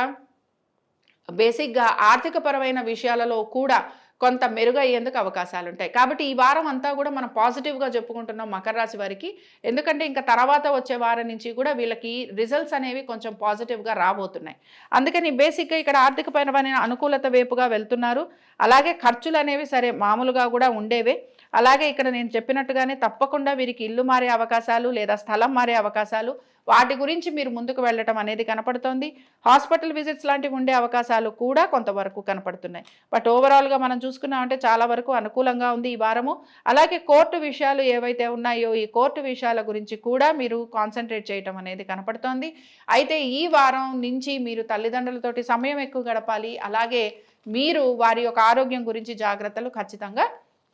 బేసిక్గా ఆర్థికపరమైన విషయాలలో కూడా కొంత మెరుగయ్యేందుకు అవకాశాలు ఉంటాయి కాబట్టి ఈ వారం అంతా కూడా మనం పాజిటివ్గా చెప్పుకుంటున్నాం మకర రాశి వారికి. ఎందుకంటే ఇంకా తర్వాత వచ్చే వారం నుంచి కూడా వీళ్ళకి రిజల్ట్స్ అనేవి కొంచెం పాజిటివ్గా రాబోతున్నాయి. అందుకని బేసిక్గా ఇక్కడ ఆర్థికపరమైన అనుకూలత వైపుగా వెళ్తున్నారు. అలాగే ఖర్చులు అనేవి సరే మామూలుగా కూడా ఉండేవే. అలాగే ఇక్కడ నేను చెప్పినట్టుగానే తప్పకుండా వీరికి ఇల్లు మారే అవకాశాలు లేదా స్థలం మారే అవకాశాలు వాటి గురించి మీరు ముందుకు వెళ్ళటం అనేది కనపడుతోంది. హాస్పిటల్ విజిట్స్ లాంటివి ఉండే అవకాశాలు కూడా కొంతవరకు కనపడుతున్నాయి. బట్ ఓవరాల్గా మనం చూసుకున్నామంటే చాలా వరకు అనుకూలంగా ఉంది ఈ వారము. అలాగే కోర్టు విషయాలు ఏవైతే ఉన్నాయో ఈ కోర్టు విషయాల గురించి కూడా మీరు కాన్సన్ట్రేట్ చేయటం అనేది కనపడుతోంది. అయితే ఈ వారం నుంచి మీరు తల్లిదండ్రులతోటి సమయం ఎక్కువ గడపాలి. అలాగే మీరు వారి యొక్క ఆరోగ్యం గురించి జాగ్రత్తలు ఖచ్చితంగా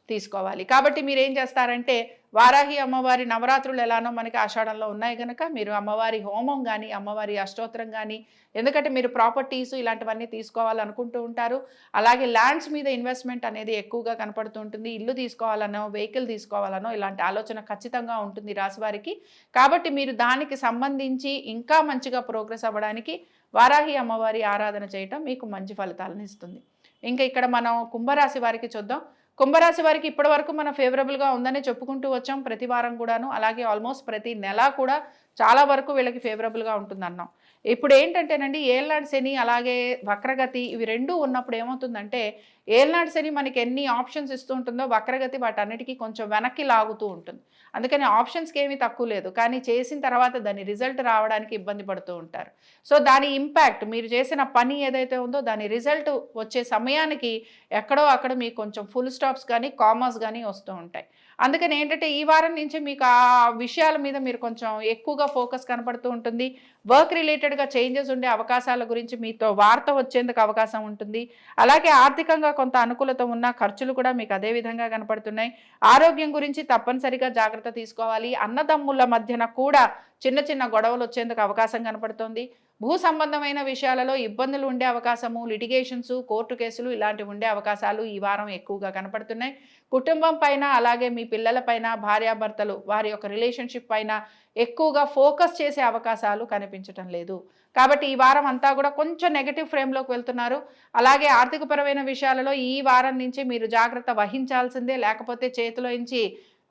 తీసుకోవాలి. కాబట్టి మీరు ఏం చేస్తారంటే వారాహి అమ్మవారి నవరాత్రులు ఎలానో మనకి ఆషాఢంలో ఉన్నాయి కనుక మీరు అమ్మవారి హోమం కానీ అమ్మవారి అష్టోత్తరం కానీ ఎందుకంటే మీరు ప్రాపర్టీస్ ఇలాంటివన్నీ తీసుకోవాలనుకుంటూ ఉంటారు. అలాగే ల్యాండ్స్ మీద ఇన్వెస్ట్మెంట్ అనేది ఎక్కువగా కనపడుతూ ఉంటుంది. ఇల్లు తీసుకోవాలనో వెహికల్ తీసుకోవాలనో ఇలాంటి ఆలోచన ఖచ్చితంగా ఉంటుంది ఈ వారికి కాబట్టి మీరు దానికి సంబంధించి ఇంకా మంచిగా ప్రోగ్రెస్ అవ్వడానికి వారాహి అమ్మవారి ఆరాధన చేయటం మీకు మంచి ఫలితాలను ఇస్తుంది. ఇంకా ఇక్కడ మనం కుంభరాశి వారికి చూద్దాం. కుంభరాశి వారికి ఇప్పటి వరకు మనం ఫేవరబుల్గా ఉందని చెప్పుకుంటూ వచ్చాం ప్రతి వారం కూడాను. అలాగే ఆల్మోస్ట్ ప్రతి నెల కూడా చాలా వరకు వీళ్ళకి ఫేవరబుల్గా ఉంటుంది అన్నాం ఇప్పుడు ఏంటంటేనండి ఏళ్ళనాడు శని అలాగే వక్రగతి ఇవి రెండూ ఉన్నప్పుడు ఏమవుతుందంటే ఏళ్ళనాడు శని మనకి ఎన్ని ఆప్షన్స్ ఇస్తూ ఉంటుందో వక్రగతి వాటన్నిటికీ కొంచెం వెనక్కి లాగుతూ ఉంటుంది. అందుకని ఆప్షన్స్కి ఏమీ తక్కువ లేదు. కానీ చేసిన తర్వాత దాని రిజల్ట్ రావడానికి ఇబ్బంది పడుతూ ఉంటారు. సో దాని ఇంపాక్ట్ మీరు చేసిన పని ఏదైతే ఉందో దాని రిజల్ట్ వచ్చే సమయానికి ఎక్కడో అక్కడ మీకు కొంచెం ఫుల్ స్టాప్స్ కానీ కామర్స్ కానీ వస్తూ ఉంటాయి. అందుకని ఏంటంటే ఈ వారం నుంచి మీకు ఆ విషయాల మీద మీరు కొంచెం ఎక్కువగా ఫోకస్ కనపడుతూ ఉంటుంది. వర్క్ రిలేటెడ్గా చేంజెస్ ఉండే అవకాశాల గురించి మీతో వార్త వచ్చేందుకు అవకాశం ఉంటుంది. అలాగే ఆర్థికంగా కొంత అనుకూలత ఉన్న ఖర్చులు కూడా మీకు అదే విధంగా కనపడుతున్నాయి. ఆరోగ్యం గురించి తప్పనిసరిగా జాగ్రత్త తీసుకోవాలి. అన్నదమ్ముల మధ్యన కూడా చిన్న చిన్న గొడవలు వచ్చేందుకు అవకాశం కనపడుతోంది. భూ సంబంధమైన విషయాలలో ఇబ్బందులు ఉండే అవకాశము లిటిగేషన్స్ కోర్టు కేసులు ఇలాంటివి ఉండే అవకాశాలు ఈ వారం ఎక్కువగా కనపడుతున్నాయి. కుటుంబం పైన అలాగే మీ పిల్లల పైన భార్యాభర్తలు వారి యొక్క రిలేషన్షిప్ పైన ఎక్కువగా ఫోకస్ చేసే అవకాశాలు కనిపించటం లేదు. కాబట్టి ఈ వారం అంతా కూడా కొంచెం నెగటివ్ ఫ్రేమ్లోకి వెళ్తున్నారు. అలాగే ఆర్థికపరమైన విషయాలలో ఈ వారం నుంచి మీరు జాగ్రత్త వహించాల్సిందే. లేకపోతే చేతిలో నుంచి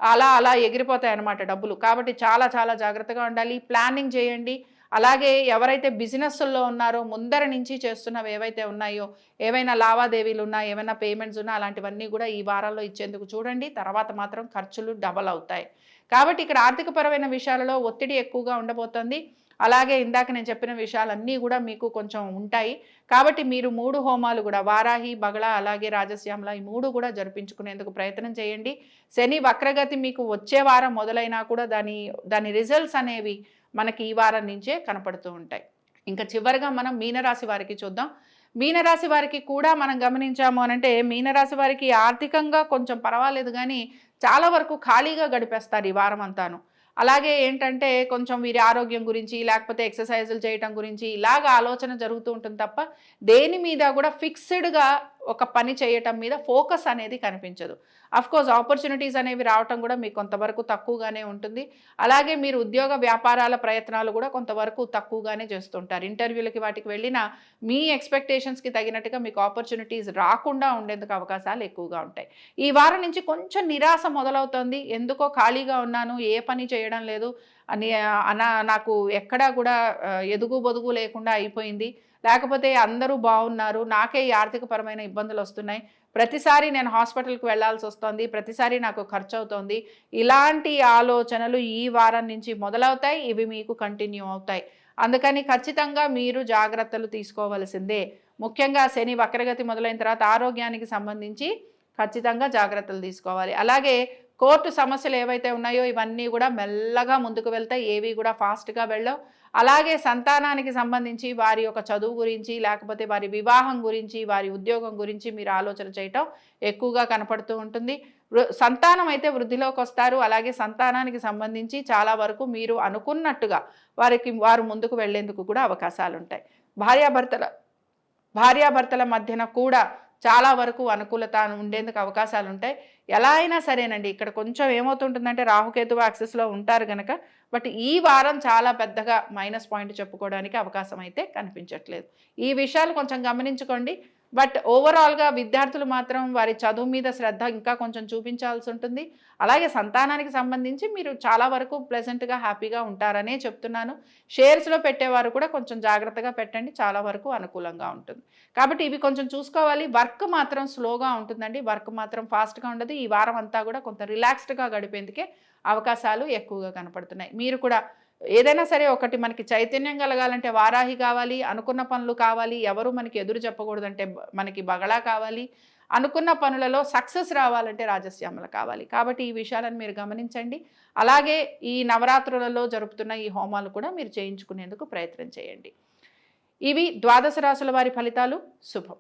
అలా అలా ఎగిరిపోతాయి అన్నమాట డబ్బులు. కాబట్టి చాలా చాలా జాగ్రత్తగా ఉండాలి. ప్లానింగ్ చేయండి. అలాగే ఎవరైతే బిజినెస్ల్లో ఉన్నారో ముందర నుంచి చేస్తున్నవి ఏవైతే ఉన్నాయో ఏవైనా లావాదేవీలు ఉన్నా ఏమైనా పేమెంట్స్ ఉన్నా అలాంటివన్నీ కూడా ఈ వారాల్లో ఇచ్చేందుకు చూడండి. తర్వాత మాత్రం ఖర్చులు డబల్ అవుతాయి. కాబట్టి ఇక్కడ ఆర్థికపరమైన విషయాలలో ఒత్తిడి ఎక్కువగా ఉండబోతోంది. అలాగే ఇందాక నేను చెప్పిన విషయాలన్నీ కూడా మీకు కొంచెం ఉంటాయి. కాబట్టి మీరు మూడు హోమాలు కూడా వారాహి బగళ అలాగే రాజశ్యామల ఈ మూడు కూడా జరిపించుకునేందుకు ప్రయత్నం చేయండి. శని వక్రగతి మీకు వచ్చే వారం మొదలైనా కూడా దాని దాని రిజల్ట్స్ అనేవి మనకి ఈ వారం నుంచే కనపడుతూ ఉంటాయి. ఇంకా చివరిగా మనం మీనరాశి వారికి చూద్దాం. మీనరాశి వారికి కూడా మనం గమనించాము అనంటే మీనరాశి వారికి ఆర్థికంగా కొంచెం పర్వాలేదు కానీ చాలా వరకు ఖాళీగా గడిపేస్తారు ఈ వారం అంతాను. అలాగే ఏంటంటే కొంచెం వీరి ఆరోగ్యం గురించి లేకపోతే ఎక్సర్సైజులు చేయటం గురించి ఇలాగ ఆలోచన జరుగుతూ ఉంటుంది తప్ప దేని మీద కూడా ఫిక్స్డ్గా ఒక పని చేయటం మీద ఫోకస్ అనేది కనిపించదు. కోర్స్ ఆపర్చునిటీస్ అనేవి రావటం కూడా మీకు కొంతవరకు తక్కువగానే ఉంటుంది. అలాగే మీరు ఉద్యోగ వ్యాపారాల ప్రయత్నాలు కూడా కొంతవరకు తక్కువగానే చేస్తుంటారు. ఇంటర్వ్యూలకి వాటికి వెళ్ళినా మీ ఎక్స్పెక్టేషన్స్కి తగినట్టుగా మీకు ఆపర్చునిటీస్ రాకుండా ఉండేందుకు అవకాశాలు ఎక్కువగా ఉంటాయి. ఈ వారం నుంచి కొంచెం నిరాశ మొదలవుతుంది. ఎందుకో ఖాళీగా ఉన్నాను ఏ పని చేయడం లేదు అని అనా నాకు ఎక్కడా కూడా ఎదుగు బొదుగు లేకుండా అయిపోయింది. లేకపోతే అందరూ బాగున్నారు. నాకే ఈ ఆర్థికపరమైన ఇబ్బందులు వస్తున్నాయి. ప్రతిసారి నేను హాస్పిటల్కి వెళ్ళాల్సి వస్తుంది. ప్రతిసారి నాకు ఖర్చు అవుతుంది ఇలాంటి ఆలోచనలు ఈ వారం నుంచి మొదలవుతాయి. ఇవి మీకు కంటిన్యూ అవుతాయి. అందుకని ఖచ్చితంగా మీరు జాగ్రత్తలు తీసుకోవలసిందే. ముఖ్యంగా శని వక్రగతి మొదలైన తర్వాత ఆరోగ్యానికి సంబంధించి ఖచ్చితంగా జాగ్రత్తలు తీసుకోవాలి. అలాగే కోర్టు సమస్యలు ఏవైతే ఉన్నాయో ఇవన్నీ కూడా మెల్లగా ముందుకు వెళ్తాయి. ఏవి కూడా ఫాస్ట్గా వెళ్ళవు. అలాగే సంతానానికి సంబంధించి వారి యొక్క చదువు గురించి లేకపోతే వారి వివాహం గురించి వారి ఉద్యోగం గురించి మీరు ఆలోచన చేయటం ఎక్కువగా కనపడుతూ ఉంటుంది. సంతానం అయితే వృద్ధిలోకి వస్తారు. అలాగే సంతానానికి సంబంధించి చాలా వరకు మీరు అనుకున్నట్టుగా వారికి వారు ముందుకు వెళ్ళేందుకు కూడా అవకాశాలు ఉంటాయి భార్యాభర్తల భార్యాభర్తల మధ్యన కూడా చాలా వరకు అనుకూలత ఉండేందుకు అవకాశాలు ఉంటాయి ఎలా అయినా సరేనండి. ఇక్కడ కొంచెం ఏమవుతుంటుందంటే రాహుకేతు యాక్సెస్లో ఉంటారు కనుక బట్ ఈ వారం చాలా పెద్దగా మైనస్ పాయింట్ చెప్పుకోవడానికి అవకాశం అయితే కనిపించట్లేదు. ఈ విషయాలు కొంచెం గమనించుకోండి. బట్ ఓవరాల్గా విద్యార్థులు మాత్రం వారి చదువు మీద శ్రద్ధ ఇంకా కొంచెం చూపించాల్సి ఉంటుంది. అలాగే సంతానానికి సంబంధించి మీరు చాలా వరకు ప్లెజెంట్గా హ్యాపీగా ఉంటారనే చెప్తున్నాను. షేర్స్లో పెట్టేవారు కూడా కొంచెం జాగ్రత్తగా పెట్టండి. చాలా వరకు అనుకూలంగా ఉంటుంది. కాబట్టి ఇవి కొంచెం చూసుకోవాలి. వర్క్ మాత్రం స్లోగా ఉంటుందండి. వర్క్ మాత్రం ఫాస్ట్గా ఉండదు. ఈ వారం అంతా కూడా కొంత రిలాక్స్డ్గా గడిపేందుకే అవకాశాలు ఎక్కువగా కనపడుతున్నాయి. మీరు కూడా ఏదైనా సరే ఒకటి మనకి చైతన్యం కలగాలంటే వారాహి కావాలి అనుకున్న పనులు కావాలి ఎవరు మనకి ఎదురు చెప్పకూడదంటే మనకి బగళా కావాలి. అనుకున్న పనులలో సక్సెస్ రావాలంటే రాజశ్యామలు కావాలి. కాబట్టి ఈ విషయాలను మీరు గమనించండి. అలాగే ఈ నవరాత్రులలో జరుపుతున్న ఈ హోమాలు కూడా మీరు చేయించుకునేందుకు ప్రయత్నం చేయండి. ఇవి ద్వాదశ రాసుల వారి ఫలితాలు. శుభం.